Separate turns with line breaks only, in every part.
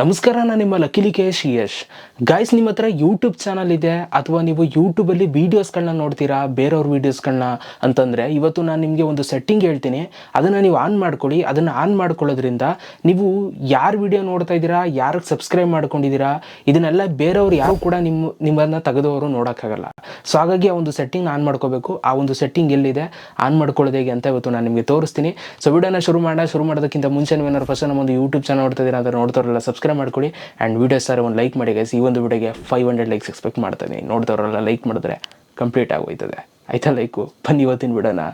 ನಮಸ್ಕಾರ ನಾನು ನಿಮ್ಮ ಲಕಿಲಿ ಎಸ್ ಯಶ್ ಗಾಯ್ಸ್ ನಿಮ್ಮ ಹತ್ರ ಯೂಟ್ಯೂಬ್ ಚಾನಲ್ ಇದೆ, ಅಥವಾ ನೀವು ಯೂಟ್ಯೂಬಲ್ಲಿ ವೀಡಿಯೋಸ್ಗಳನ್ನ ನೋಡ್ತೀರಾ, ಬೇರೆಯವ್ರ ವೀಡಿಯೋಸ್ಗಳನ್ನ ಅಂತಂದರೆ, ಇವತ್ತು ನಾನು ನಿಮಗೆ ಒಂದು ಸೆಟ್ಟಿಂಗ್ ಹೇಳ್ತೀನಿ. ಅದನ್ನು ನೀವು ಆನ್ ಮಾಡ್ಕೊಳ್ಳಿ. ಅದನ್ನು ಆನ್ ಮಾಡ್ಕೊಳ್ಳೋದ್ರಿಂದ ನೀವು ಯಾರು ವಿಡಿಯೋ ನೋಡ್ತಾ ಇದ್ದೀರಾ ಯಾರಿಗೆ ಸಬ್ಸ್ಕ್ರೈಬ್ ಮಾಡ್ಕೊಂಡಿದ್ದೀರಾ, ಇದನ್ನೆಲ್ಲ ಬೇರೆಯವ್ರು ಯಾರು ಕೂಡ ನಿಮ್ಮ ನಿಮ್ಮನ್ನು ತೆಗೆದವರು ನೋಡೋಕ್ಕಾಗಲ್ಲ. ಸೊ ಹಾಗಾಗಿ ಆ ಒಂದು ಸೆಟ್ಟಿಂಗ್ ಆನ್ ಮಾಡ್ಕೋಬೇಕು. ಆ ಒಂದು ಸೆಟ್ಟಿಂಗ್ ಎಲ್ಲಿದೆ ಆನ್ ಮಾಡ್ಕೊಳ್ಳೋದು ಹೇಗೆ ಅಂತ ಇವತ್ತು ನಾನು ನಿಮಗೆ ತೋರಿಸ್ತೀನಿ. ಸೊ ವಿಡಿಯೋನ ಶುರು ಮಾಡೋಣ. ಶುರು ಮಾಡೋದಕ್ಕಿಂತ ಮುಂಚೆ ನೀವೇನಾದ್ರು ಫಸ್ಟ್ ನಮ್ಮ ಯೂಟ್ಯೂಬ್ ಚಾನಲ್ ನೋಡ್ತಾ ಇದ್ದೀರಾ ಅಂತ ನೋಡ್ತಾರಲ್ಲ ಮಾಡ್ಕೊಳ್ಳಿ. ಆ್ಯಂಡ್ ವೀಡಿಯೋ ಸರ್ ಒಂದು ಲೈಕ್ ಮಾಡಿ ಗೈಸ್ ಈ ಒಂದು ವಿಡಿಯೋಗೆ ಫೈವ್ ಹಂಡ್ರೆಡ್ ಲೈಕ್ಸ್ ಎಕ್ಸ್ಪೆಕ್ಟ್ ಮಾಡ್ತೀನಿ ನೋಡ್ದವರೆಲ್ಲ ಲೈಕ್ ಮಾಡಿದ್ರೆ ಕಂಪ್ಲೀಟ್ ಆಗೋಯ್ತದೆ. ಆಯ್ತಾ ಲೈಕು ಬನ್ನಿ ಇವತ್ತಿನ ವಿಡಿಯೋನ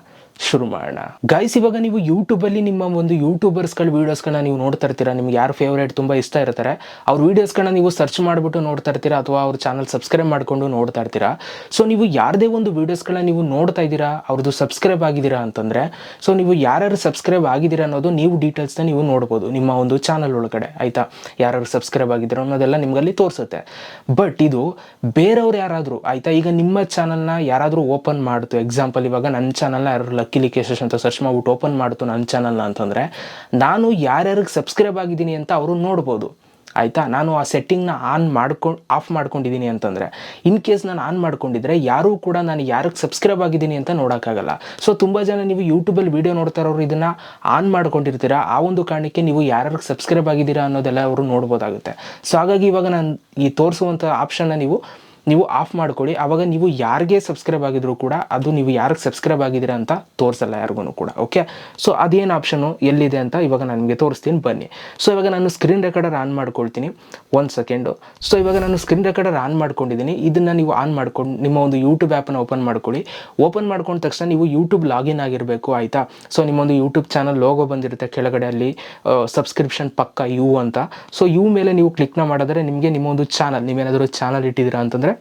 ಶುರು ಮಾಡೋಣ. ಗೈಸ್ ಇವಾಗ ನೀವು ಯೂಟ್ಯೂಬಲ್ಲಿ ನಿಮ್ಮ ಒಂದು ಯೂಟ್ಯೂಬರ್ಸ್ಗಳ ವೀಡಿಯೋಸ್ಗಳನ್ನ ನೀವು ನೋಡ್ತಾ ಇರ್ತೀರಾ? ನಿಮ್ಗೆ ಯಾರು ಫೇವ್ರೇಟ್ ತುಂಬ ಇಷ್ಟ ಇರ್ತಾರೆ? ಅವ್ರ ವೀಡಿಯೋಸ್ಗಳನ್ನ ನೀವು ಸರ್ಚ್ ಮಾಡಿಬಿಟ್ಟು ನೋಡ್ತಾ ಇರ್ತೀರಾ? ಅಥವಾ ಅವ್ರ ಚಾನಲ್ ಸಬ್ಸ್ಕ್ರೈಬ್ ಮಾಡಿಕೊಂಡು ನೋಡ್ತಾ ಇರ್ತೀರಾ? ಸೊ ನೀವು ಯಾರದೇ ಒಂದು ವೀಡಿಯೋಸ್ಗಳನ್ನ ನೀವು ನೋಡ್ತಾ ಇದ್ದೀರಾ ಅವ್ರದ್ದು ಸಬ್ಸ್ಕ್ರೈಬ್ ಆಗಿದ್ದೀರಾ ಅಂತಂದರೆ ಸೊ ನೀವು ಯಾರ್ಯಾರು ಸಬ್ಸ್ಕ್ರೈಬ್ ಆಗಿದ್ದೀರಾ ಅನ್ನೋದು ನೀವು ಡೀಟೇಲ್ಸ್ನ ನೀವು ನೋಡ್ಬೋದು, ನಿಮ್ಮ ಒಂದು ಚಾನಲ್ ಒಳಗಡೆ, ಆಯಿತಾ? ಯಾರ್ಯಾರು ಸಬ್ಸ್ಕ್ರೈಬ್ ಆಗಿದ್ದೀರಾ ಅನ್ನೋದೆಲ್ಲ ನಿಮಗಲ್ಲಿ ತೋರಿಸುತ್ತೆ. ಬಟ್ ಇದು ಬೇರೆಯವ್ರು ಯಾರಾದರೂ, ಆಯಿತಾ? ಈಗ ನಿಮ್ಮ ಚಾನಲ್ನ ಯಾರಾದರೂ ಓಪನ್ ಮಾಡ್ತು ಎಕ್ಸಾಂಪಲ್ ಇವಾಗ ನನ್ನ ಚಾನಲ್ನ ಯಾರು ಲಕ್ಕಿ ಕೇಶಸ್ ಅಂತ ಸರ್ಚ್ ಮಾಡ್ಬಿಟ್ಟು ಓಪನ್ ಮಾಡ್ತು ನನ್ನ ಚಾನಲ್ ಅಂತಂದರೆ, ನಾನು ಯಾರ್ಯಾರಿಗೆ ಸಬ್ಸ್ಕ್ರೈಬ್ ಆಗಿದ್ದೀನಿ ಅಂತ ಅವರು ನೋಡ್ಬೋದು. ಆಯಿತಾ? ನಾನು ಆ ಸೆಟ್ಟಿಂಗ್ನ ಆನ್ ಮಾಡ್ಕೊಂಡು ಆಫ್ ಮಾಡ್ಕೊಂಡಿದ್ದೀನಿ ಅಂತಂದರೆ ಇನ್ ಕೇಸ್ ನಾನು ಆನ್ ಮಾಡ್ಕೊಂಡಿದ್ರೆ ಯಾರೂ ಕೂಡ ನಾನು ಯಾರಿಗೆ ಸಬ್ಸ್ಕ್ರೈಬ್ ಆಗಿದ್ದೀನಿ ಅಂತ ನೋಡೋಕ್ಕಾಗಲ್ಲ. ಸೊ ತುಂಬ ಜನ ನೀವು ಯೂಟ್ಯೂಬಲ್ಲಿ ವೀಡಿಯೋ ನೋಡ್ತಾ ಇರೋರು ಇದನ್ನು ಆನ್ ಮಾಡ್ಕೊಂಡಿರ್ತೀರಾ? ಆ ಒಂದು ಕಾರಣಕ್ಕೆ ನೀವು ಯಾರ್ಯಾರಿಗೆ ಸಬ್ಸ್ಕ್ರೈಬ್ ಆಗಿದ್ದೀರಾ ಅನ್ನೋದೆಲ್ಲ ಅವರು ನೋಡ್ಬೋದಾಗುತ್ತೆ. ಸೊ ಹಾಗಾಗಿ ಇವಾಗ ನಾನು ಈ ತೋರಿಸುವಂಥ ಆಪ್ಷನ್ನ ನೀವು ನೀವು ಆಫ್ ಮಾಡ್ಕೊಳ್ಳಿ. ಆವಾಗ ನೀವು ಯಾರಿಗೆ ಸಬ್ಸ್ಕ್ರೈಬ್ ಆಗಿದ್ರು ಕೂಡ ಅದು ನೀವು ಯಾರಿಗೆ ಸಬ್ಸ್ಕ್ರೈಬ್ ಆಗಿದ್ದೀರಾ ಅಂತ ತೋರಿಸಲ್ಲ ಯಾರಿಗೂ ಕೂಡ ಓಕೆ ಸೊ ಅದೇನು ಆಪ್ಷನು ಎಲ್ಲಿದೆ ಅಂತ ಇವಾಗ ನಾನು ನಿಮಗೆ ತೋರಿಸ್ತೀನಿ, ಬನ್ನಿ. ಸೊ ಇವಾಗ ನಾನು ಸ್ಕ್ರೀನ್ ರೆಕಾರ್ಡರ್ ಆನ್ ಮಾಡ್ಕೊಳ್ತೀನಿ. ಒಂದು ಸೆಕೆಂಡು ಸೊ ಇವಾಗ ನಾನು ಸ್ಕ್ರೀನ್ ರೆಕಾರ್ಡರ್ ಆನ್ ಮಾಡ್ಕೊಂಡಿದ್ದೀನಿ. ಇದನ್ನು ನೀವು ಆನ್ ಮಾಡ್ಕೊಂಡು, ನಿಮ್ಮ ಒಂದು ಯೂಟ್ಯೂಬ್ ಆ್ಯಪನ್ನು ಓಪನ್ ಮಾಡ್ಕೊಳ್ಳಿ. ಓಪನ್ ಮಾಡ್ಕೊಂಡ ತಕ್ಷಣ ನೀವು ಯೂಟ್ಯೂಬ್ ಲಾಗಿನ್ ಆಗಿರಬೇಕು, ಆಯಿತಾ? ಸೊ ನಿಮ್ಮೊಂದು ಯೂಟ್ಯೂಬ್ ಚಾನಲ್ ಲೋಗೋ ಬಂದಿರುತ್ತೆ ಕೆಳಗಡೆ ಅಲ್ಲಿ ಸಬ್ಸ್ಕ್ರಿಪ್ಷನ್ ಪಕ್ಕ ಯು ಅಂತ. ಸೊ ಯು ಮೇಲೆ ನೀವು ಕ್ಲಿಕ್ನ ಮಾಡಿದ್ರೆ ನಿಮಗೆ ನಿಮ್ಮ ಒಂದು ಚಾನಲ್ ನೀವೇನಾದರೂ ಚಾನಲ್ ಇಟ್ಟಿದ್ದೀರಾ ಅಂತಂದರೆ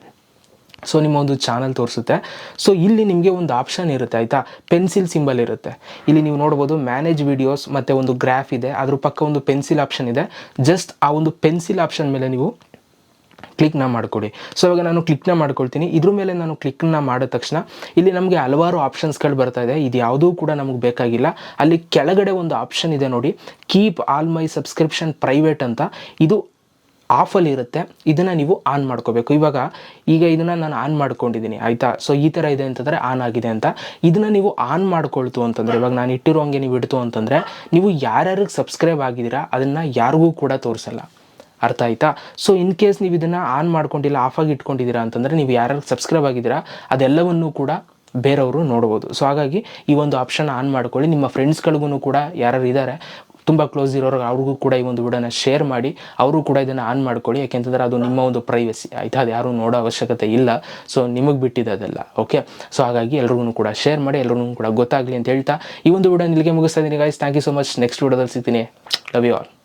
ಸೊ ನಿಮ್ಮ ಒಂದು ಚಾನಲ್ ತೋರಿಸುತ್ತೆ. ಸೊ ಇಲ್ಲಿ ನಿಮಗೆ ಒಂದು ಆಪ್ಷನ್ ಇರುತ್ತೆ, ಆಯಿತಾ? ಪೆನ್ಸಿಲ್ ಸಿಂಬಲ್ ಇರುತ್ತೆ. ಇಲ್ಲಿ ನೀವು ನೋಡ್ಬೋದು ಮ್ಯಾನೇಜ್ ವಿಡಿಯೋಸ್ ಮತ್ತು ಒಂದು ಗ್ರಾಫ್ ಇದೆ. ಅದ್ರ ಪಕ್ಕ ಒಂದು ಪೆನ್ಸಿಲ್ ಆಪ್ಷನ್ ಇದೆ. ಜಸ್ಟ್ ಆ ಒಂದು ಪೆನ್ಸಿಲ್ ಆಪ್ಷನ್ ಮೇಲೆ ನೀವು ಕ್ಲಿಕ್ನ ಮಾಡಿಕೊಡಿ. ಸೊ ಇವಾಗ ನಾನು ಕ್ಲಿಕ್ನ ಮಾಡ್ಕೊಳ್ತೀನಿ. ಇದ್ರ ಮೇಲೆ ನಾನು ಕ್ಲಿಕ್ನ ಮಾಡಿದ ತಕ್ಷಣ ಇಲ್ಲಿ ನಮಗೆ ಹಲವಾರು ಆಪ್ಷನ್ಸ್ಗಳು ಬರ್ತಾ ಇದೆ. ಇದು ಯಾವುದೂ ಕೂಡ ನಮಗೆ ಬೇಕಾಗಿಲ್ಲ. ಅಲ್ಲಿ ಕೆಳಗಡೆ ಒಂದು ಆಪ್ಷನ್ ಇದೆ ನೋಡಿ. Keep all my subscription private ಅಂತ. ಇದು ಆಫಲ್ಲಿ ಇರುತ್ತೆ ಇದನ್ನು ನೀವು ಆನ್ ಮಾಡ್ಕೋಬೇಕು. ಇವಾಗ ಈಗ ಇದನ್ನು ನಾನು ಆನ್ ಮಾಡ್ಕೊಂಡಿದ್ದೀನಿ, ಆಯಿತಾ? ಸೊ ಈ ಥರ ಇದೆ ಅಂತಂದರೆ ಆನ್ ಆಗಿದೆ ಅಂತ. ಇದನ್ನು ನೀವು ಆನ್ ಮಾಡ್ಕೊಳ್ತು ಅಂತಂದರೆ, ಇವಾಗ ನಾನು ಇಟ್ಟಿರೋ ಹಂಗೆ ನೀವು ಇಡ್ತು ಅಂತಂದರೆ, ನೀವು ಯಾರ್ಯಾರಿಗೆ ಸಬ್ಸ್ಕ್ರೈಬ್ ಆಗಿದ್ದೀರಾ, ಅದನ್ನು ಯಾರಿಗೂ ಕೂಡ ತೋರಿಸಲ್ಲ. ಅರ್ಥ ಆಯ್ತಾ? ಸೊ ಇನ್ ಕೇಸ್ ನೀವು ಇದನ್ನು ಆನ್ ಮಾಡ್ಕೊಂಡಿಲ್ಲ ಆಫಾಗಿ ಇಟ್ಕೊಂಡಿದ್ದೀರಾ ಅಂತಂದರೆ, ನೀವು ಯಾರ್ಯಾರು ಸಬ್ಸ್ಕ್ರೈಬ್ ಆಗಿದ್ದೀರಾ, ಅದೆಲ್ಲವನ್ನೂ ಕೂಡ ಬೇರೆಯವರು ನೋಡ್ಬೋದು. ಸೊ ಹಾಗಾಗಿ ಈ ಒಂದು ಆಪ್ಷನ್ ಆನ್ ಮಾಡ್ಕೊಳ್ಳಿ. ನಿಮ್ಮ ಫ್ರೆಂಡ್ಸ್ಗಳಿಗೂ ಕೂಡ ಯಾರ್ಯಾರು ಇದ್ದಾರೆ ತುಂಬ ಕ್ಲೋಸ್ ಇರೋರು ಅವ್ರಿಗೂ ಕೂಡ ಈ ಒಂದು ವಿಡಿಯೋನ ಶೇರ್ ಮಾಡಿ, ಅವರು ಕೂಡ ಇದನ್ನು ಆನ್ ಮಾಡ್ಕೊಳ್ಳಿ. ಯಾಕೆಂತಂದರೆ ಅದು ನಿಮ್ಮ ಒಂದು ಪ್ರೈವಸಿ ಆಯಿತಾ? ಅದು ಯಾರೂ ನೋಡೋ ಅವಶ್ಯಕತೆ ಇಲ್ಲ. ಸೊ ನಿಮಗೆ ಬಿಟ್ಟಿದೆ ಅದೆಲ್ಲ. ಓಕೆ ಸೊ ಹಾಗಾಗಿ ಎಲ್ರಿಗೂ ಕೂಡ ಶೇರ್ ಮಾಡಿ ಎಲ್ರಿಗೂ ಕೂಡ ಗೊತ್ತಾಗಲಿ ಅಂತ ಹೇಳ್ತಾ ಈ ಒಂದು ವಿಡಿಯೋ ಇಲ್ಲಿಗೆ ಮುಗಿಸ್ತಾ ಇದ್ದೀನಿ guys thank you so much next ವಿಡಿಯೋದಲ್ಲಿ ಸಿಗ್ತೀನಿ. Love you all